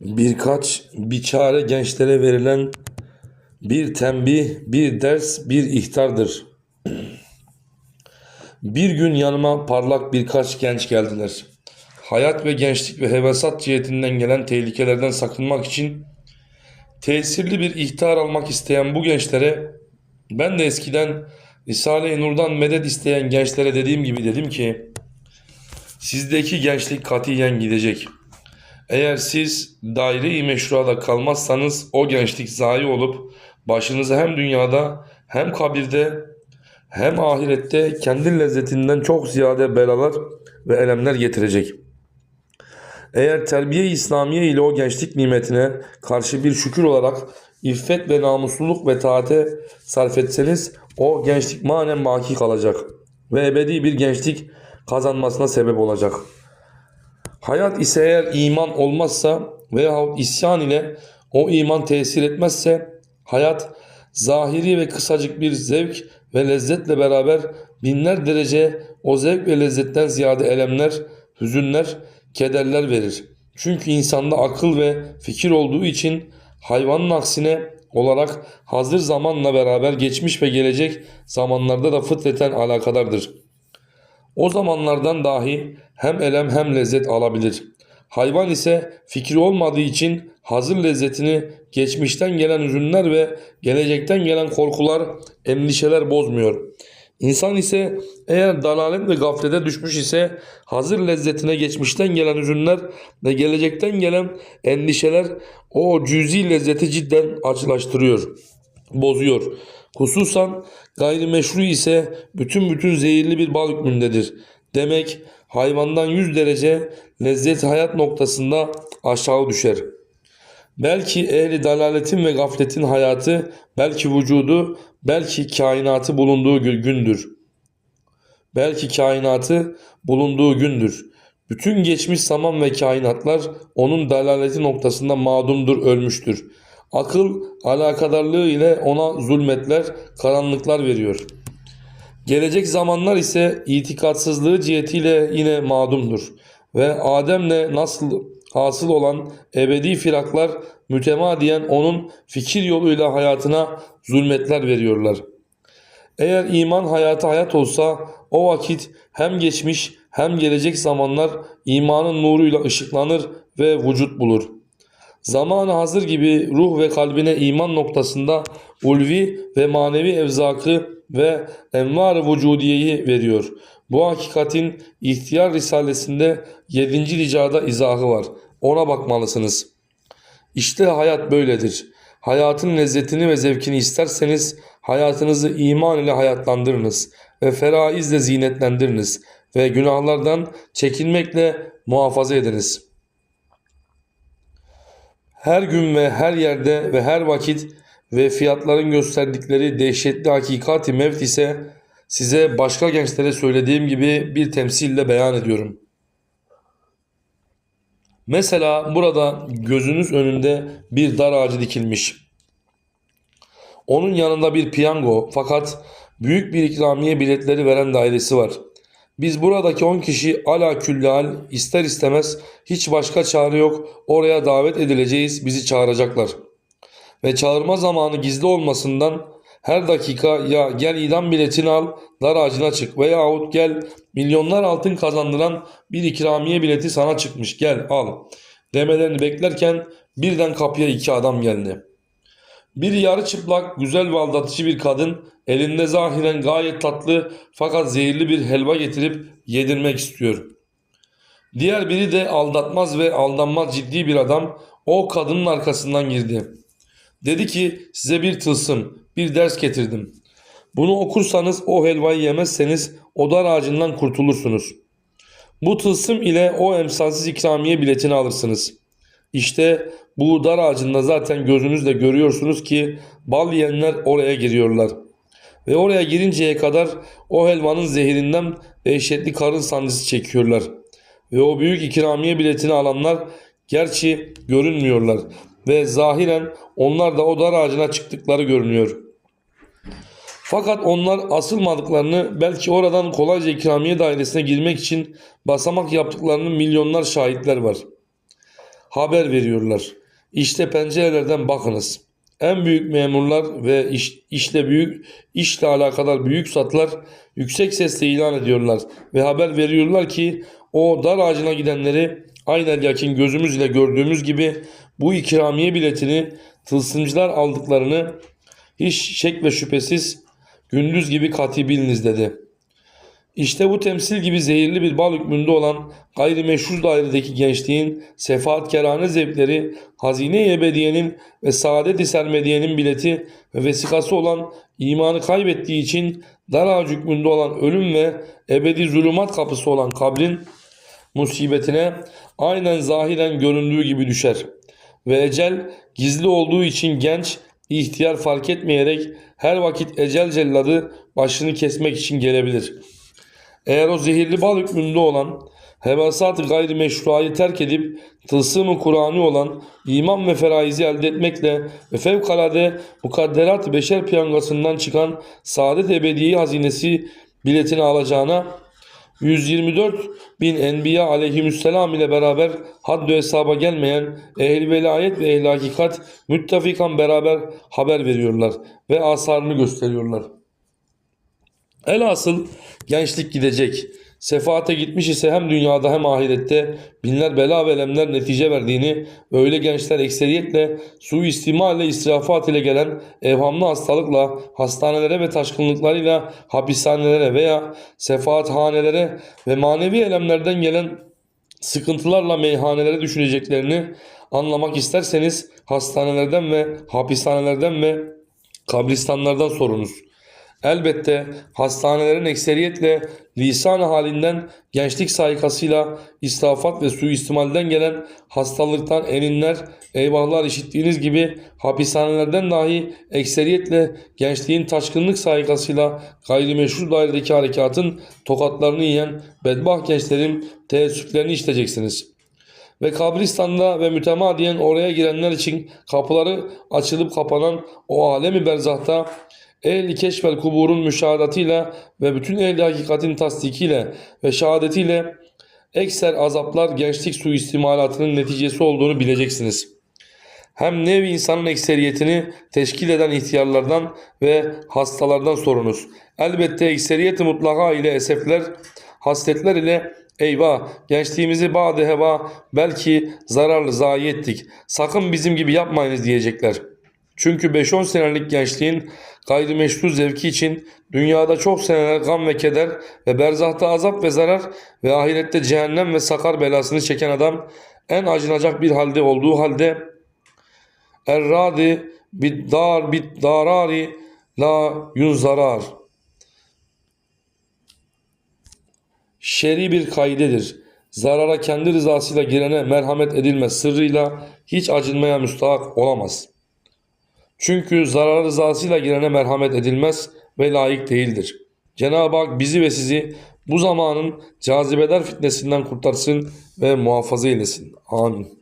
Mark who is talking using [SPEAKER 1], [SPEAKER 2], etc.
[SPEAKER 1] Birkaç biçare gençlere verilen bir tembih, bir ders, bir ihtardır. Bir gün yanıma parlak birkaç genç geldiler. Hayat ve gençlik ve hevesat cihetinden gelen tehlikelerden sakınmak için tesirli bir ihtar almak isteyen bu gençlere ben de eskiden Risale-i Nur'dan medet isteyen gençlere dediğim gibi dedim ki sizdeki gençlik katiyen gidecek. Eğer siz daire-i meşruada kalmazsanız o gençlik zayi olup başınıza hem dünyada hem kabirde hem ahirette kendi lezzetinden çok ziyade belalar ve elemler getirecek. Eğer terbiye-i İslamiye ile o gençlik nimetine karşı bir şükür olarak iffet ve namusluluk ve taate sarf etseniz o gençlik manen baki kalacak ve ebedi bir gençlik kazanmasına sebep olacak. Hayat ise eğer iman olmazsa veyahut isyan ile o iman tesir etmezse hayat zahiri ve kısacık bir zevk ve lezzetle beraber binler derece o zevk ve lezzetten ziyade elemler, hüzünler, kederler verir. Çünkü insanda akıl ve fikir olduğu için hayvanın aksine olarak hazır zamanla beraber geçmiş ve gelecek zamanlarda da fıtreten alakadardır. O zamanlardan dahi hem elem hem lezzet alabilir. Hayvan ise fikri olmadığı için hazır lezzetini geçmişten gelen üzünler ve gelecekten gelen korkular, endişeler bozmuyor. İnsan ise eğer dalalet ve gaflete düşmüş ise hazır lezzetine geçmişten gelen üzünler ve gelecekten gelen endişeler o cüzi lezzeti cidden acılaştırıyor, bozuyor. Hususan gayrimeşru ise bütün bütün zehirli bir bal hükmündedir. Demek hayvandan 100 derece lezzet hayat noktasında aşağı düşer. Belki ehli dalaletin ve gafletin hayatı, belki vücudu, belki kainatı bulunduğu gü- gündür. Belki kainatı bulunduğu gündür. Bütün geçmiş zaman ve kainatlar onun dalaleti noktasında mağdumdur, ölmüştür. Akıl alakadarlığı ile ona zulmetler, karanlıklar veriyor. Gelecek zamanlar ise itikatsızlığı cihetiyle yine mağdumdur. Ve Adem'le nasıl hasıl olan ebedi firaklar mütemadiyen onun fikir yoluyla hayatına zulmetler veriyorlar. Eğer iman hayatı hayat olsa o vakit hem geçmiş hem gelecek zamanlar imanın nuruyla ışıklanır ve vücut bulur. Zamanı hazır gibi ruh ve kalbine iman noktasında ulvi ve manevi evzakı ve envar-ı vücudiyeyi veriyor. Bu hakikatin ihtiyar risalesinde 7. ricada izahı var. Ona bakmalısınız. İşte hayat böyledir. Hayatın lezzetini ve zevkini isterseniz hayatınızı iman ile hayatlandırınız ve feraizle zinetlendiriniz ve günahlardan çekinmekle muhafaza ediniz.'' Her gün ve her yerde ve her vakit ve fiyatların gösterdikleri dehşetli hakikati mevt ise size başka gençlere söylediğim gibi bir temsille beyan ediyorum. Mesela burada gözünüz önünde bir dar ağacı dikilmiş. Onun yanında bir piyango fakat büyük bir ikramiye biletleri veren dairesi var. Biz buradaki 10 kişi ala küllal ister istemez hiç başka çare yok oraya davet edileceğiz bizi çağıracaklar. Ve çağırma zamanı gizli olmasından her dakika ya gel idam biletini al dar ağacına çık veyahut gel milyonlar altın kazandıran bir ikramiye bileti sana çıkmış gel al demelerini beklerken birden kapıya iki adam geldi. Bir yarı çıplak, güzel ve aldatıcı bir kadın elinde zahiren gayet tatlı fakat zehirli bir helva getirip yedirmek istiyor. Diğer biri de aldatmaz ve aldanmaz ciddi bir adam o kadının arkasından girdi. Dedi ki size bir tılsım, bir ders getirdim. Bunu okursanız o helvayı yemezseniz o ağacından kurtulursunuz. Bu tılsım ile o emsalsiz ikramiye biletini alırsınız. İşte bu dar ağacında zaten gözünüzle görüyorsunuz ki bal yiyenler oraya giriyorlar. Ve oraya girinceye kadar o helvanın zehirinden dehşetli karın sancısı çekiyorlar. Ve o büyük ikramiye biletini alanlar gerçi görünmüyorlar. Ve zahiren onlar da o dar ağacına çıktıkları görünüyor. Fakat onlar asılmadıklarını belki oradan kolayca ikramiye dairesine girmek için basamak yaptıklarının milyonlar şahitler var. haber veriyorlar. İşte pencerelerden bakınız. En büyük memurlar ve iş, işle büyük işle alakadar büyük satlar yüksek sesle ilan ediyorlar ve haber veriyorlar ki o dar ağacına gidenleri aynen yakin gözümüzle gördüğümüz gibi bu ikramiye biletini tılsımcılar aldıklarını hiç şek ve şüphesiz gündüz gibi kati biliniz dedi. İşte bu temsil gibi zehirli bir bal hükmünde olan gayrimeşru dairedeki gençliğin sefaatkarane zevkleri, hazine-i ebediyenin ve saadet-i sermediyenin bileti ve vesikası olan imanı kaybettiği için dar ağacı hükmünde olan ölüm ve ebedi zulümat kapısı olan kabrin musibetine aynen zahiren göründüğü gibi düşer. Ve ecel gizli olduğu için genç, ihtiyar fark etmeyerek her vakit ecel celladı başını kesmek için gelebilir. Eğer o zehirli bal hükmünde olan hevasat gayri meşruayı terk edip tılsımı Kur'an'ı olan iman ve feraizi elde etmekle ve fevkalade mukadderat beşer piyangasından çıkan saadet ebediye hazinesi biletini alacağına 124 bin enbiya aleyhisselam ile beraber haddü hesaba gelmeyen ehli velayet ve ehli hakikat müttafikan beraber haber veriyorlar ve asarını gösteriyorlar. Elhasıl gençlik gidecek. Sefaate gitmiş ise hem dünyada hem ahirette binler bela ve elemler netice verdiğini ve öyle gençler ekseriyetle suistimal ile israfat ile gelen evhamlı hastalıkla hastanelere ve taşkınlıklarıyla hapishanelere veya sefaathanelere ve manevi elemlerden gelen sıkıntılarla meyhanelere düşüneceklerini anlamak isterseniz hastanelerden ve hapishanelerden ve kabristanlardan sorunuz. Elbette hastanelerin ekseriyetle lisan halinden gençlik saykasıyla israfat ve suistimalden gelen hastalıktan eninler, eyvahlar işittiğiniz gibi hapishanelerden dahi ekseriyetle gençliğin taşkınlık saykasıyla gayrimeşru dairedeki harekatın tokatlarını yiyen bedbaht gençlerin teessüflerini işiteceksiniz.'' ve kabristanda ve mütemadiyen oraya girenler için kapıları açılıp kapanan o alemi berzahta ehli keşfel kuburun müşahadatıyla ve bütün ehli hakikatin tasdikiyle ve şehadetiyle ekser azaplar gençlik suistimalatının neticesi olduğunu bileceksiniz. Hem nevi insanın ekseriyetini teşkil eden ihtiyarlardan ve hastalardan sorunuz. Elbette ekseriyeti mutlaka ile esefler, hasletler ile eyvah gençliğimizi bade heva belki zararlı zayi ettik. Sakın bizim gibi yapmayınız diyecekler. Çünkü 5-10 senelik gençliğin gayrimeşru zevki için dünyada çok seneler gam ve keder ve berzahta azap ve zarar ve ahirette cehennem ve sakar belasını çeken adam en acınacak bir halde olduğu halde erradi bid dar bid darari la yunzarar şer'i bir kaidedir. Zarara kendi rızasıyla girene merhamet edilmez sırrıyla hiç acınmaya müstahak olamaz. Çünkü zarar rızasıyla girene merhamet edilmez ve layık değildir. Cenab-ı Hak bizi ve sizi bu zamanın cazibedar fitnesinden kurtarsın ve muhafaza eylesin. Amin.